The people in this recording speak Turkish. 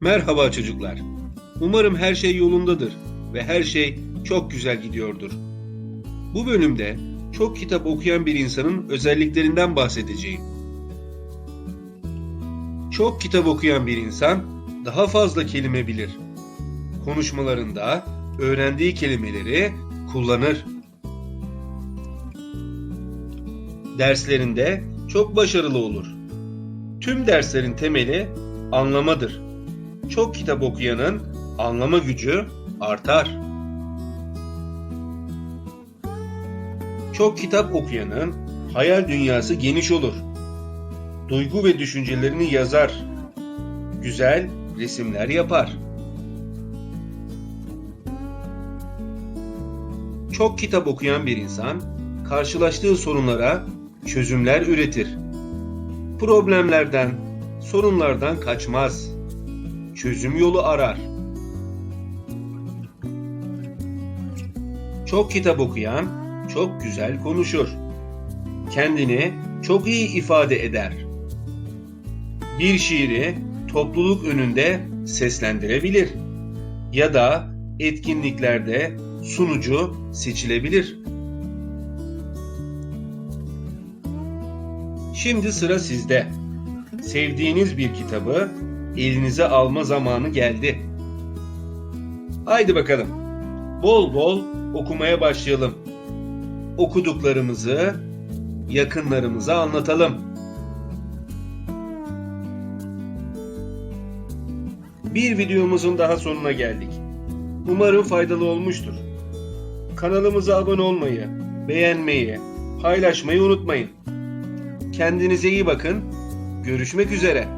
Merhaba çocuklar. Umarım her şey yolundadır ve her şey çok güzel gidiyordur. Bu bölümde çok kitap okuyan bir insanın özelliklerinden bahsedeceğim. Çok kitap okuyan bir insan daha fazla kelime bilir. Konuşmalarında öğrendiği kelimeleri kullanır. Derslerinde çok başarılı olur. Tüm derslerin temeli anlamadır. Çok kitap okuyanın anlama gücü artar. Çok kitap okuyanın hayal dünyası geniş olur. Duygu ve düşüncelerini yazar. Güzel resimler yapar. Çok kitap okuyan bir insan karşılaştığı sorunlara çözümler üretir. Problemlerden, sorunlardan kaçmaz. Çözüm yolu arar. Çok kitap okuyan çok güzel konuşur. Kendini çok iyi ifade eder. Bir şiiri topluluk önünde seslendirebilir ya da etkinliklerde sunucu seçilebilir. Şimdi sıra sizde. Sevdiğiniz bir kitabı elinize alma zamanı geldi. Haydi bakalım. Bol bol okumaya başlayalım. Okuduklarımızı yakınlarımıza anlatalım. Bir videomuzun daha sonuna geldik. Umarım faydalı olmuştur. Kanalımıza abone olmayı, beğenmeyi, paylaşmayı unutmayın. Kendinize iyi bakın. Görüşmek üzere.